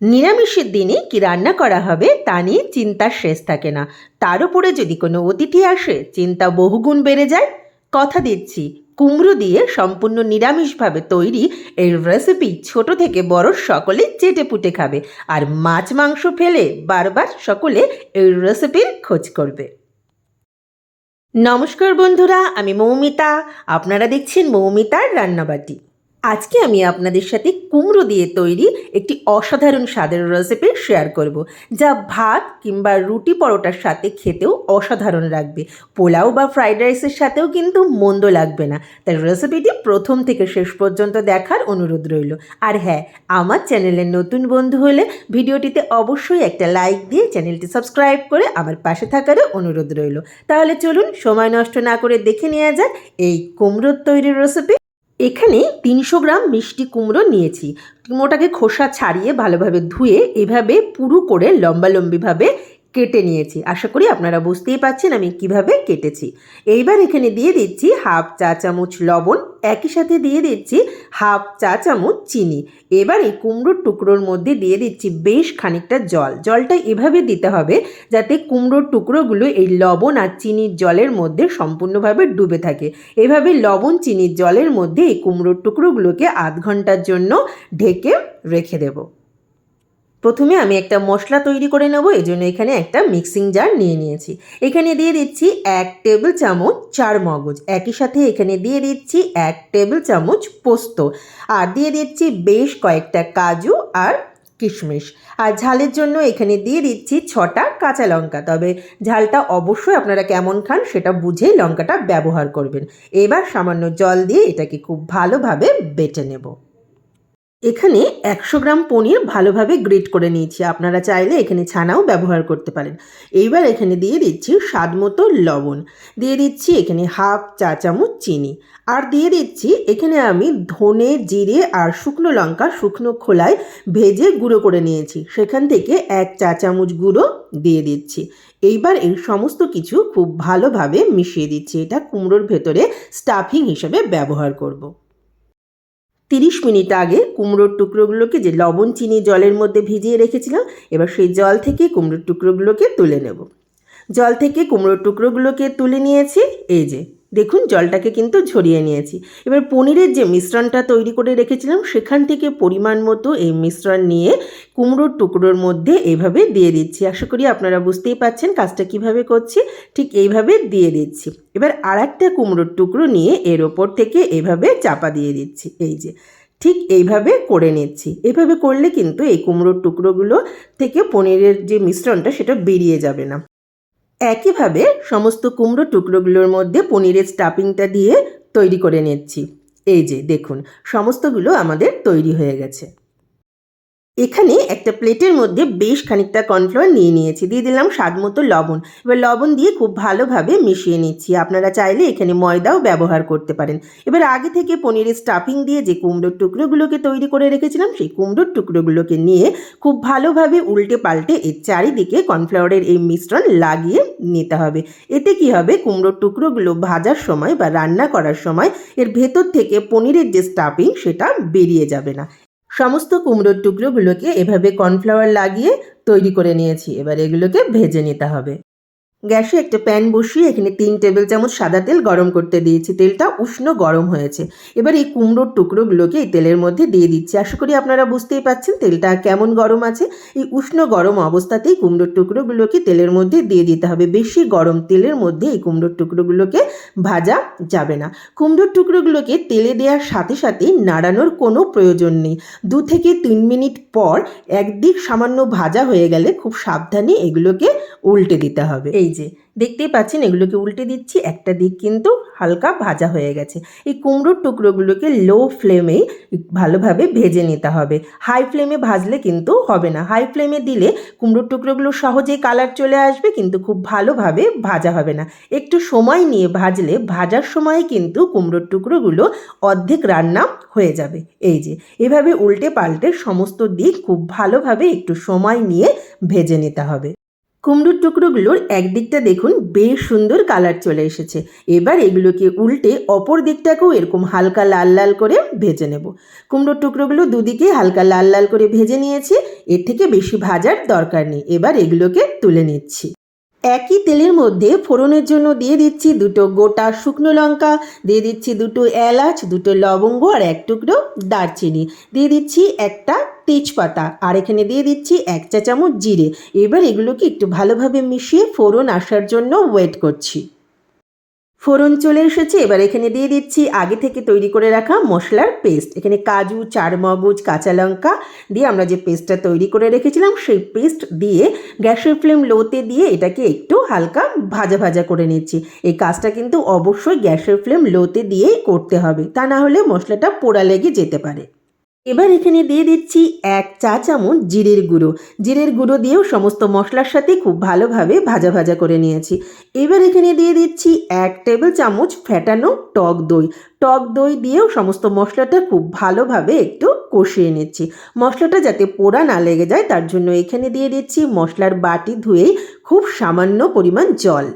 নিরামিষের দিনে কি রান্না করা হবে তা নিয়ে চিন্তার শেষ থাকে না। তার উপরে যদি কোনো অতিথি আসে, চিন্তা বহুগুণ বেড়ে যায়। কথা দিচ্ছি, কুমড়ো দিয়ে সম্পূর্ণ নিরামিষভাবে তৈরি এই রেসিপি ছোট থেকে বড় সকলে চেটে পুটে খাবে আর মাছ মাংস ফেলে বারবার সকলে এই রেসিপির খোঁজ করবে। নমস্কার বন্ধুরা, আমি মৌমিতা। আপনারা দেখছেন মৌমিতার রান্নাবাটি। আজকে আমি আপনাদের সাথে কুমড়ো দিয়ে তৈরি একটি অসাধারণ স্বাদের রেসিপি শেয়ার করব, যা ভাত কিংবা রুটি পরোটার সাথে খেতেও অসাধারণ লাগবে। পোলাও বা ফ্রাইড রাইসের সাথেও কিন্তু মন্দ লাগবে না। তাই রেসিপিটি প্রথম থেকে শেষ পর্যন্ত দেখার অনুরোধ রইল। আর হ্যাঁ আমার চ্যানেলের নতুন বন্ধু হলে ভিডিওটিতে অবশ্যই একটা লাইক দিয়ে চ্যানেলটি সাবস্ক্রাইব করে আমার পাশে থাকারও অনুরোধ রইল। তাহলে চলুন সময় নষ্ট না করে দেখে নেওয়া যাক এই কুমড়োর তৈরির রেসিপি এখানে তিনশো গ্রাম মিষ্টি কুমড়ো নিয়েছি। কুমড়োটাকে খোসা ছাড়িয়ে ভালোভাবে ধুয়ে এভাবে পুরু করে লম্বালম্বিভাবে কেটে নিয়েছি। আশা করি আপনারা বুঝতেই পাচ্ছেন আমি কীভাবে কেটেছি। এইবার এখানে দিয়ে দিচ্ছি হাফ চা চামচ লবণ। একই সাথে দিয়ে দিচ্ছি হাফ চা চামচ চিনি। এবারে কুমড়োর টুকরোর মধ্যে দিয়ে দিচ্ছি বেশ খানিকটা জল। জলটা এভাবে দিতে হবে যাতে কুমড়োর টুকরোগুলো এই লবণ আর চিনির জলের মধ্যে সম্পূর্ণভাবে ডুবে থাকে। এভাবে লবণ, চিনির জলের মধ্যে এই কুমড়োর টুকরোগুলোকে আধ ঘণ্টার জন্য ঢেকে রেখে দেবো। প্রথমে আমি একটা মশলা তৈরি করে নেব এই জন্য এখানে একটা মিক্সিং জার নিয়ে নিয়েছি। এখানে দিয়ে দিচ্ছি এক টেবিল চামচ চার মগজ। একই সাথে এখানে দিয়ে দিচ্ছি এক টেবিল চামচ পোস্ত। আর দিয়ে দিচ্ছি বেশ কয়েকটা কাজু আর কিশমিশ। আর ঝালের জন্য এখানে দিয়ে দিচ্ছি ছটা কাঁচা লঙ্কা। তবে ঝালটা অবশ্যই আপনারা কেমন খান সেটা বুঝেই লঙ্কাটা ব্যবহার করবেন। এবার সামান্য জল দিয়ে এটাকে খুব ভালোভাবে বেটে নেব। এখানে একশো গ্রাম পনির ভালোভাবে গ্রেট করে নিয়েছি। আপনারা চাইলে এখানে ছানাও ব্যবহার করতে পারেন। এইবার এখানে দিয়ে দিচ্ছি স্বাদ মতো লবণ। দিয়ে দিচ্ছি এখানে হাফ চা চামচ চিনি। আর দিয়ে দিচ্ছি এখানে আমি ধনে, জিরে আর শুকনো লঙ্কা শুকনো খোলায় ভেজে গুঁড়ো করে নিয়েছি। সেখান থেকে এক চা চামচ গুঁড়ো দিয়ে দিচ্ছি। এইবার এই সমস্ত কিছু খুব ভালোভাবে মিশিয়ে দিচ্ছি। এটা কুমড়োর ভেতরে স্টাফিং হিসেবে ব্যবহার করব। তিরিশ মিনিট আগে কুমড়োর টুকরোগুলোকে যে লবণ, চিনি, জলের মধ্যে ভিজিয়ে রেখেছিলাম, এবার সেই জল থেকে কুমড়োর টুকরোগুলোকে তুলে নেব। জল থেকে কুমড়োর টুকরোগুলোকে তুলে নিয়েছি। এই যে, দেখুন জলটাকে কিন্তু ঝরিয়ে নিয়েছি। এবার পনিরের যে মিশ্রণটা তৈরি করে রেখেছিলাম, সেখান থেকে পরিমাণ মতো এই মিশ্রণ নিয়ে কুমড়োর টুকরোর মধ্যে এইভাবে দিয়ে দিচ্ছি। আশা করি আপনারা বুঝতেই পাচ্ছেন কাজটা কীভাবে করছি। ঠিক এইভাবে দিয়ে দিচ্ছি। এবার আর একটা কুমড়োর টুকরো নিয়ে এর ওপর থেকে এভাবে চাপা দিয়ে দিচ্ছি। এই যে, ঠিক এইভাবে করে নিচ্ছি। এভাবে করলে কিন্তু এই কুমড়োর টুকরোগুলো থেকে পনিরের যে মিশ্রণটা, সেটা বেরিয়ে যাবে না। একইভাবে সমস্ত কুমড়ো টুকরোগুলোর মধ্যে পনিরের স্টাফিংটা দিয়ে তৈরি করে নিচ্ছি। এই যে দেখুন, সমস্তগুলো আমাদের তৈরি হয়ে গেছে। এখানে একটা প্লেটের মধ্যে বেশ খানিকটা কর্নফ্লাওয়ার নিয়ে নিয়েছি। দিয়ে দিলাম স্বাদ মতো লবণ। এবার লবণ দিয়ে খুব ভালোভাবে মিশিয়ে নিচ্ছি। আপনারা চাইলে এখানে ময়দাও ব্যবহার করতে পারেন। এবার আগে থেকে পনিরের স্টাফিং দিয়ে যে কুমড়োর টুকরোগুলোকে তৈরি করে রেখেছিলাম, সেই কুমড়োর টুকরোগুলোকে নিয়ে খুব ভালোভাবে উল্টে পাল্টে এর চারিদিকে কর্নফ্লাওয়ারের এই মিশ্রণ লাগিয়ে নিতে হবে। এতে কি হবে? কুমড়োর টুকরোগুলো ভাজার সময় বা রান্না করার সময় এর ভেতর থেকে পনিরের যে স্টাফিং সেটা বেরিয়ে যাবে না। সমস্ত কুমড়োর টুকরোগুলোকে এভাবে কর্নফ্লাওয়ার লাগিয়ে তৈরি করে নিয়েছি। এবার এগুলোকে ভেজে নিতে হবে। গ্যাসে একটা প্যান বসিয়ে এখানে তিন টেবিল চামচ সাদা তেল গরম করতে দিয়েছি। তেলটা উষ্ণ গরম হয়েছে। এবার এই কুমড়োর টুকরোগুলোকে এই তেলের মধ্যে দিয়ে দিচ্ছি। আশা করি আপনারা বুঝতেই পাচ্ছেন তেলটা কেমন গরম আছে। এই উষ্ণ গরম অবস্থাতেই কুমড়োর টুকরোগুলোকে তেলের মধ্যে দিয়ে দিতে হবে। বেশি গরম তেলের মধ্যে এই কুমড়োর টুকরোগুলোকে ভাজা যাবে না। কুমড়োর টুকরোগুলোকে তেলে দেওয়ার সাথে সাথেই নাড়ানোর কোনো প্রয়োজন নেই। দু থেকে তিন মিনিট পর একদিক সামান্য ভাজা হয়ে গেলে খুব সাবধানে এগুলোকে উল্টে দিতে হবে। এই যে, দেখতেই পাচ্ছেন এগুলোকে উল্টে দিচ্ছি, একটা দিক কিন্তু হালকা ভাজা হয়ে গেছে। এই কুমড়োর টুকরোগুলোকে লো ফ্লেমে ভালোভাবে ভেজে নিতে হবে। হাই ফ্লেমে ভাজলে কিন্তু হবে না। হাই ফ্লেমে দিলে কুমড়োর টুকরোগুলো সহজেই কালার চলে আসবে, কিন্তু খুব ভালোভাবে ভাজা হবে না। একটু সময় নিয়ে ভাজলে, ভাজার সময় কিন্তু কুমড়োর টুকরোগুলো অর্ধেক রান্না হয়ে যাবে। এই যে, এভাবে উল্টে পাল্টে সমস্ত দিক খুব ভালোভাবে একটু সময় নিয়ে ভেজে নিতে হবে। কুমড়োর টুকরোগুলোর একদিকটা দেখুন বেশ সুন্দর কালার চলে এসেছে। এবার এগুলোকে উল্টে অপর দিকটাকেও এরকম হালকা লাল লাল করে ভেজে নেব। কুমড়োর টুকরোগুলো দুদিকে হালকা লাল লাল করে ভেজে নিয়েছি, এর থেকে বেশি ভাজার দরকার নেই। এবার এগুলোকে তুলে নিচ্ছি। একই তেলের মধ্যে ফোড়নের জন্য দিয়ে দিচ্ছি দুটো গোটা শুকনো লঙ্কা, দিয়ে দিচ্ছি দুটো এলাচ, দুটো লবঙ্গ আর এক টুকরো দারচিনি। দিয়ে দিচ্ছি একটা তেজপাতা আর এখানে দিয়ে দিচ্ছি এক চা চামচ জিরে। এবার এগুলোকে একটু ভালোভাবে মিশিয়ে ফোড়ন আসার জন্য ওয়েট করছি। ফোড়ন চলে এসেছে, এবার এখানে দিয়ে দিচ্ছি আগে থেকে তৈরি করে রাখা মশলার পেস্ট। এখানে কাজু, চারমগজ, কাঁচা লঙ্কা দিয়ে আমরা যে পেস্টটা তৈরি করে রেখেছিলাম, সেই পেস্ট দিয়ে গ্যাসের ফ্লেম লোতে দিয়ে এটাকে একটু হালকা ভাজা ভাজা করে নিচ্ছি। এই কাজটা কিন্তু অবশ্যই গ্যাসের ফ্লেম লোতে দিয়েই করতে হবে। তা না হলে মশলাটা পোড়া লেগে যেতে পারে। এবার এখানে দিয়ে দিচ্ছি এক চা চামচ জিরের গুঁড়ো। জিরের গুঁড়ো দিয়েও সমস্ত মশলার সাথে খুব ভালোভাবে ভাজা ভাজা করে নিয়েছি। এবার এখানে দিয়ে দিচ্ছি এক টেবিল চামচ ফ্যাটানো টক দই। টক দই দিয়েও সমস্ত মশলাটা খুব ভালোভাবে একটু কষিয়ে নিচ্ছি। মশলাটা যাতে পোড়া না লেগে যায়, তার জন্য এখানে দিয়ে দিচ্ছি মশলার বাটি ধুয়েই খুব সামান্য পরিমাণ জল।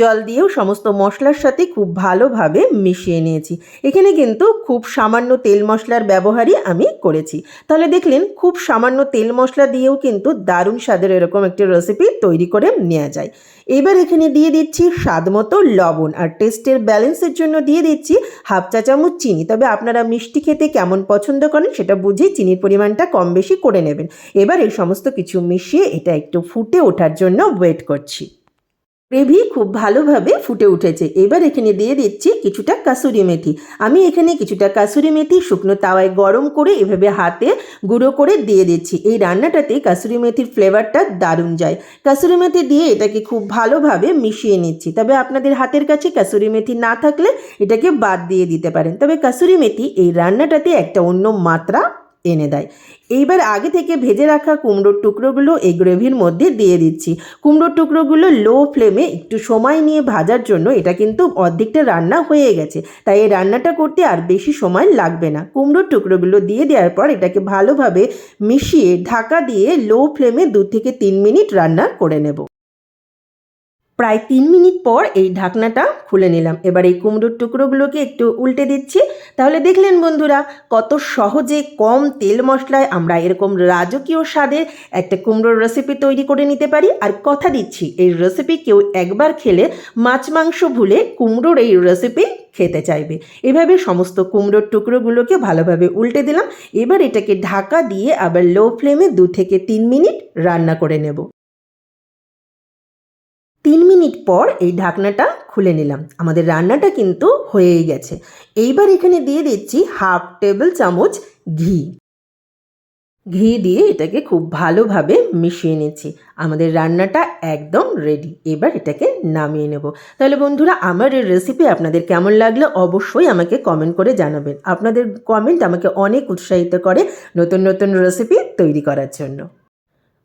জল দিয়েও সমস্ত মশলার সাথে খুব ভালোভাবে মিশিয়ে নিয়েছি। এখানে কিন্তু খুব সামান্য তেল মশলার ব্যবহারই আমি করেছি। তাহলে দেখলেন, খুব সামান্য তেল মশলা দিয়েও কিন্তু দারুণ স্বাদের এরকম একটি রেসিপি তৈরি করে নেওয়া যায়। এবার এখানে দিয়ে দিচ্ছি স্বাদ মতো লবণ আর টেস্টের ব্যালেন্সের জন্য দিয়ে দিচ্ছি হাফ চা চামচ চিনি। তবে আপনারা মিষ্টি খেতে কেমন পছন্দ করেন সেটা বুঝেই চিনির পরিমাণটা কম বেশি করে নেবেন। এবার এই সমস্ত কিছু মিশিয়ে এটা একটু ফুটে ওঠার জন্য ওয়েট করছি। গ্রেভি খুব ভালোভাবে ফুটে উঠেছে। এবার এখানে দিয়ে দিচ্ছি কিছুটা কাসুরি মেথি। আমি এখানে কিছুটা কাসুরি মেথি শুকনো তাওয়ায় গরম করে এভাবে হাতে গুঁড়ো করে দিয়ে দিচ্ছি। এই রান্নাটাতে কাসুরি মেথির ফ্লেভারটা দারুণ যায়। কাসুরি মেথি দিয়ে এটাকে খুব ভালোভাবে মিশিয়ে নিচ্ছি। তবে আপনাদের হাতের কাছে কাসুরি মেথি না থাকলে এটাকে বাদ দিয়ে দিতে পারেন। তবে কাসুরি মেথি এই রান্নাটাতে একটা অন্য মাত্রা এনে দেয়। এইবার আগে থেকে ভেজে রাখা কুমড়োর টুকরোগুলো এই গ্রেভির মধ্যে দিয়ে দিচ্ছি। কুমড়োর টুকরোগুলো লো ফ্লেমে একটু সময় নিয়ে ভাজার জন্য এটা কিন্তু অর্ধেকটা রান্না হয়ে গেছে। তাই এই রান্নাটা করতে আর বেশি সময় লাগবে না। কুমড়োর টুকরোগুলো দিয়ে দেওয়ার পর এটাকে ভালোভাবে মিশিয়ে ঢাকা দিয়ে লো ফ্লেমে দু থেকে তিন মিনিট রান্না করে নেব। প্রায় তিন মিনিট পর এই ঢাকনাটা খুলে নিলাম। এবার এই কুমড়োর টুকরোগুলোকে একটু উল্টে দিচ্ছি। তাহলে দেখলেন বন্ধুরা, কত সহজে কম তেল মশলায় আমরা এরকম রাজকীয় স্বাদের একটা কুমড়োর রেসিপি তৈরি করে নিতে পারি। আর কথা দিচ্ছি, এই রেসিপি কেউ একবার খেলে মাছ মাংস ভুলে কুমড়োর এই রেসিপি খেতে চাইবে। এভাবে সমস্ত কুমড়োর টুকরোগুলোকে ভালোভাবে উল্টে দিলাম। এবার এটাকে ঢাকা দিয়ে আবার লো ফ্লেমে দু থেকে তিন মিনিট রান্না করে নেব। তিন মিনিট পর এই ঢাকনাটা খুলে নিলাম। আমাদের রান্নাটা কিন্তু হয়েই গেছে। এইবার এখানে দিয়ে দিচ্ছি হাফ টেবিল চামচ ঘি। ঘি দিয়ে এটাকে খুব ভালোভাবে মিশিয়ে নিচ্ছি। আমাদের রান্নাটা একদম রেডি এবার এটাকে নামিয়ে নেব। তাহলে বন্ধুরা, আমার এই রেসিপি আপনাদের কেমন লাগল অবশ্যই আমাকে কমেন্ট করে জানাবেন। আপনাদের কমেন্ট আমাকে অনেক উৎসাহিত করে নতুন নতুন রেসিপি তৈরি করার জন্য।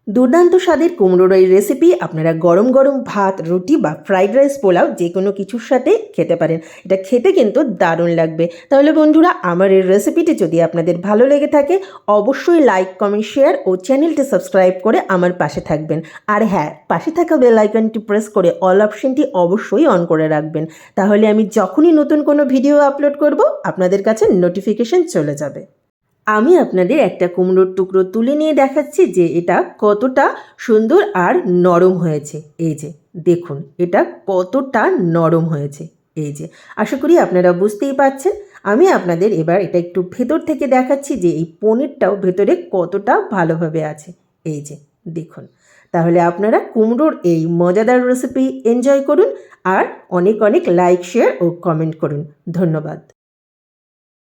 দুর্দান্ত স্বাদের কুমড়োর এই রেসিপি আপনারা গরম গরম ভাত, রুটি বা ফ্রাইড রাইস পোলাও যে কোনো কিছুর সাথে খেতে পারেন। এটা খেতে কিন্তু দারুণ লাগবে। তাহলে বন্ধুরা, আমার এই রেসিপিটি যদি আপনাদের ভালো লেগে থাকে, অবশ্যই লাইক কমেন্ট শেয়ার ও চ্যানেলটি সাবস্ক্রাইব করে আমার পাশে থাকবেন। আর হ্যাঁ পাশে থাকা বেল আইকনটি প্রেস করে অল অপশনটি অবশ্যই অন করে রাখবেন। তাহলে আমি যখনই নতুন কোনো ভিডিও আপলোড করব, আপনাদের কাছে নোটিফিকেশন চলে যাবে। আমি আপনাদের একটা কুমড়োর টুকরো তুলে নিয়ে দেখাচ্ছি যে এটা কতটা সুন্দর আর নরম হয়েছে। এই যে, দেখুন, এটা কতটা নরম হয়েছে। এই যে, আশা করি আপনারা বুঝতেই পাচ্ছেন আমি আপনাদের এবার এটা একটু ভেতর থেকে দেখাচ্ছি যে এই পনিরটাও ভেতরে কতটা ভালোভাবে আছে। এই যে, দেখুন, তাহলে আপনারা কুমড়োর এই মজাদার রেসিপি এনজয় করুন আর অনেক অনেক লাইক শেয়ার ও কমেন্ট করুন। ধন্যবাদ।